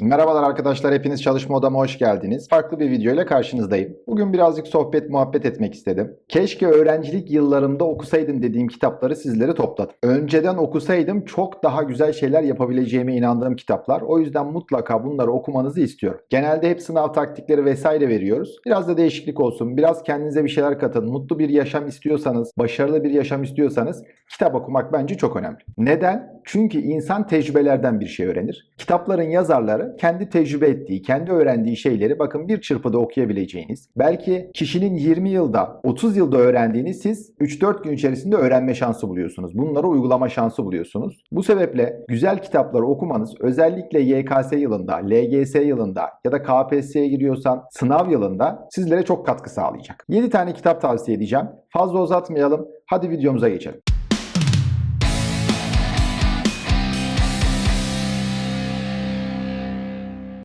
Merhabalar arkadaşlar, hepiniz çalışma odama hoş geldiniz. Farklı bir video ile karşınızdayım. Bugün birazcık sohbet, muhabbet etmek istedim. Keşke öğrencilik yıllarımda okusaydım dediğim kitapları sizlere topladım. Önceden okusaydım çok daha güzel şeyler yapabileceğime inandığım kitaplar. O yüzden mutlaka bunları okumanızı istiyorum. Genelde hep sınav taktikleri vesaire veriyoruz. Biraz da değişiklik olsun, biraz kendinize bir şeyler katın. Mutlu bir yaşam istiyorsanız, başarılı bir yaşam istiyorsanız kitap okumak bence çok önemli. Neden? Çünkü insan tecrübelerden bir şey öğrenir. Kitapların yazarları kendi tecrübe ettiği, kendi öğrendiği şeyleri bakın bir çırpıda okuyabileceğiniz, belki kişinin 20 yılda, 30 yılda öğrendiğini siz 3-4 gün içerisinde öğrenme şansı buluyorsunuz. Bunları uygulama şansı buluyorsunuz. Bu sebeple güzel kitapları okumanız özellikle YKS yılında, LGS yılında ya da KPSS'ye giriyorsan sınav yılında sizlere çok katkı sağlayacak. 7 tane kitap tavsiye edeceğim. Fazla uzatmayalım. Hadi videomuza geçelim.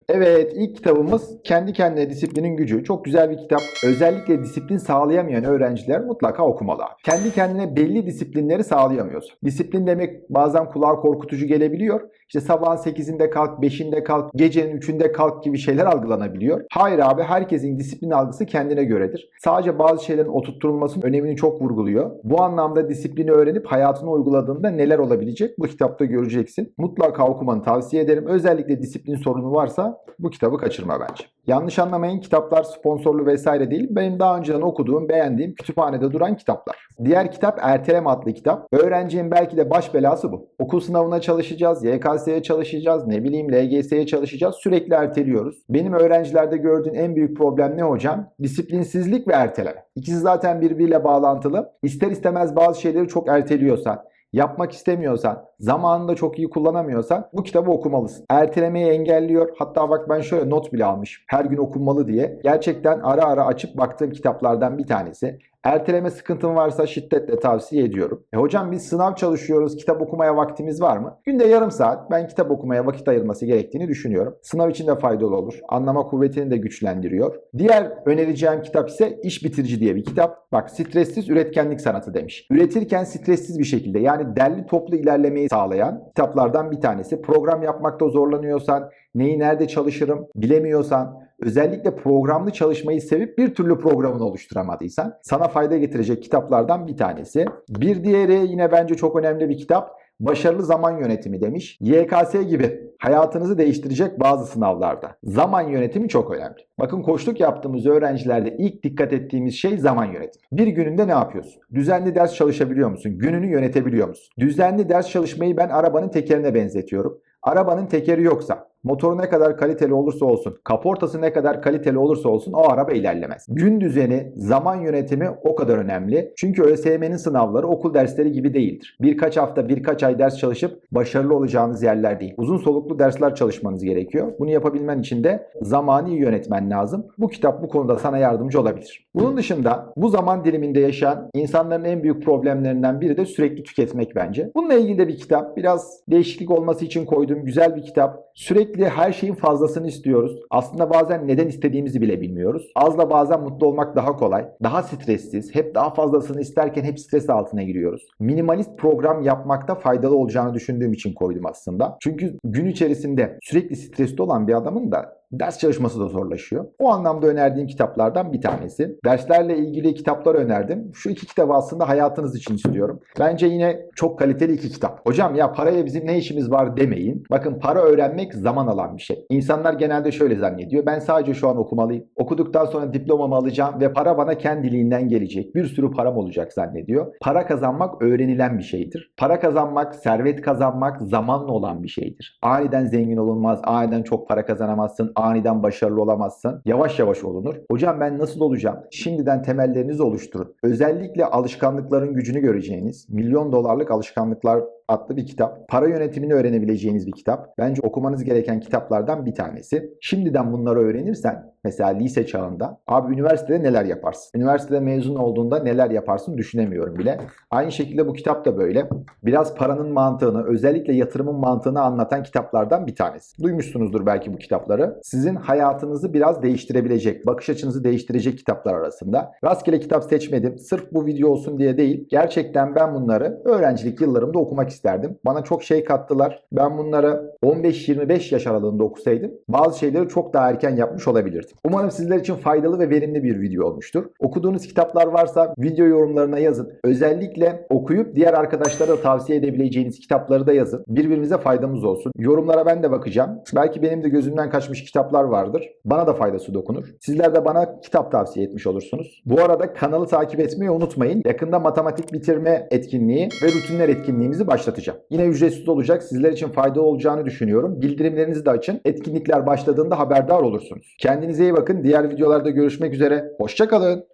Evet ilk kitabımız Kendi Kendine Disiplinin Gücü. Çok güzel bir kitap. Özellikle disiplin sağlayamayan öğrenciler mutlaka okumalı. Kendi kendine belli disiplinleri sağlayamıyorsun. Disiplin demek bazen kulağa korkutucu gelebiliyor. İşte sabahın 8'inde kalk, 5'inde kalk, gecenin 3'ünde kalk gibi şeyler algılanabiliyor. Hayır abi herkesin disiplin algısı kendine göredir. Sadece bazı şeylerin oturtturulmasının önemini çok vurguluyor. Bu anlamda disiplini öğrenip hayatına uyguladığında neler olabilecek bu kitapta göreceksin. Mutlaka okumanı tavsiye ederim. Özellikle disiplin sorunu varsa bu kitabı kaçırma bence. Yanlış anlamayın kitaplar sponsorlu vesaire değil. Benim daha önceden okuduğum, beğendiğim kütüphanede duran kitaplar. Diğer kitap Erteleme adlı kitap. Öğrencinin belki de baş belası bu. Okul sınavına çalışacağız, YKS'ye çalışacağız, ne bileyim LGS'ye çalışacağız. Sürekli erteliyoruz. Benim öğrencilerde gördüğün en büyük problem ne hocam? Disiplinsizlik ve erteleme. İkisi zaten birbiriyle bağlantılı. İster istemez bazı şeyleri çok erteliyorsan, yapmak istemiyorsan, zamanında çok iyi kullanamıyorsan bu kitabı okumalısın. Ertelemeyi engelliyor. Hatta bak ben şöyle not bile almışım. Her gün okunmalı diye. Gerçekten ara ara açıp baktığım kitaplardan bir tanesi. Erteleme sıkıntın varsa şiddetle tavsiye ediyorum. E hocam biz sınav çalışıyoruz, kitap okumaya vaktimiz var mı? Günde yarım saat ben kitap okumaya vakit ayırması gerektiğini düşünüyorum. Sınav için de faydalı olur. Anlama kuvvetini de güçlendiriyor. Diğer önereceğim kitap ise İş Bitirici diye bir kitap. Bak stressiz üretkenlik sanatı demiş. Üretirken stressiz bir şekilde yani derli toplu ilerlemeyi sağlayan kitaplardan bir tanesi. Program yapmakta zorlanıyorsan, neyi nerede çalışırım bilemiyorsan, özellikle programlı çalışmayı sevip bir türlü programını oluşturamadıysan sana fayda getirecek kitaplardan bir tanesi. Bir diğeri yine bence çok önemli bir kitap. Başarılı zaman yönetimi demiş. YKS gibi hayatınızı değiştirecek bazı sınavlarda. Zaman yönetimi çok önemli. Bakın koçluk yaptığımız öğrencilerde ilk dikkat ettiğimiz şey zaman yönetimi. Bir gününde ne yapıyorsun? Düzenli ders çalışabiliyor musun? Gününü yönetebiliyor musun? Düzenli ders çalışmayı ben arabanın tekerine benzetiyorum. Arabanın tekeri yoksa, motoru ne kadar kaliteli olursa olsun, kaportası ne kadar kaliteli olursa olsun o araba ilerlemez. Gün düzeni, zaman yönetimi o kadar önemli. Çünkü ÖSYM'nin sınavları okul dersleri gibi değildir. Birkaç hafta, birkaç ay ders çalışıp başarılı olacağınız yerler değil. Uzun soluklu dersler çalışmanız gerekiyor. Bunu yapabilmen için de zamanı iyi yönetmen lazım. Bu kitap bu konuda sana yardımcı olabilir. Bunun dışında bu zaman diliminde yaşayan insanların en büyük problemlerinden biri de sürekli tüketmek bence. Bununla ilgili de bir kitap. Biraz değişiklik olması için koyduğum güzel bir kitap. Sürekli her şeyin fazlasını istiyoruz. Aslında bazen neden istediğimizi bile bilmiyoruz. Azla bazen mutlu olmak daha kolay. Daha stressiz. Hep daha fazlasını isterken hep stres altına giriyoruz. Minimalist program yapmakta faydalı olacağını düşündüğüm için koydum aslında. Çünkü gün içerisinde sürekli stresli olan bir adamın da ders çalışması da zorlaşıyor. O anlamda önerdiğim kitaplardan bir tanesi. Derslerle ilgili kitaplar önerdim. Şu iki kitabı aslında hayatınız için istiyorum. Bence yine çok kaliteli iki kitap. Hocam ya paraya bizim ne işimiz var demeyin. Bakın para öğrenmek zaman alan bir şey. İnsanlar genelde şöyle zannediyor. Ben sadece şu an okumalıyım. Okuduktan sonra diplomamı alacağım ve para bana kendiliğinden gelecek. Bir sürü param olacak zannediyor. Para kazanmak öğrenilen bir şeydir. Para kazanmak, servet kazanmak zamanla olan bir şeydir. Aniden zengin olunmaz, aniden çok para kazanamazsın, aniden başarılı olamazsın. Yavaş yavaş olunur. Hocam ben nasıl olacağım? Şimdiden temellerinizi oluşturun. Özellikle alışkanlıkların gücünü göreceğiniz milyon dolarlık alışkanlıklar adlı bir kitap. Para yönetimini öğrenebileceğiniz bir kitap. Bence okumanız gereken kitaplardan bir tanesi. Şimdiden bunları öğrenirsen mesela lise çağında abi üniversitede neler yaparsın? Üniversitede mezun olduğunda neler yaparsın düşünemiyorum bile. Aynı şekilde bu kitap da böyle. Biraz paranın mantığını, özellikle yatırımın mantığını anlatan kitaplardan bir tanesi. Duymuşsunuzdur belki bu kitapları. Sizin hayatınızı biraz değiştirebilecek, bakış açınızı değiştirecek kitaplar arasında. Rastgele kitap seçmedim. Sırf bu video olsun diye değil. Gerçekten ben bunları öğrencilik yıllarımda okumak isterdim. Bana çok şey kattılar. Ben bunları 15-25 yaş aralığında okusaydım bazı şeyleri çok daha erken yapmış olabilirdim. Umarım sizler için faydalı ve verimli bir video olmuştur. Okuduğunuz kitaplar varsa video yorumlarına yazın. Özellikle okuyup diğer arkadaşlara da tavsiye edebileceğiniz kitapları da yazın. Birbirimize faydamız olsun. Yorumlara ben de bakacağım. Belki benim de gözümden kaçmış kitaplar vardır. Bana da faydası dokunur. Sizler de bana kitap tavsiye etmiş olursunuz. Bu arada kanalı takip etmeyi unutmayın. Yakında matematik bitirme etkinliği ve rutinler etkinliğimizi başlatacağım. Yine ücretsiz olacak. Sizler için faydalı olacağını düşünüyorum. Bildirimlerinizi de açın. Etkinlikler başladığında haberdar olursunuz. Kendinize iyi bakın. Diğer videolarda görüşmek üzere. Hoşçakalın.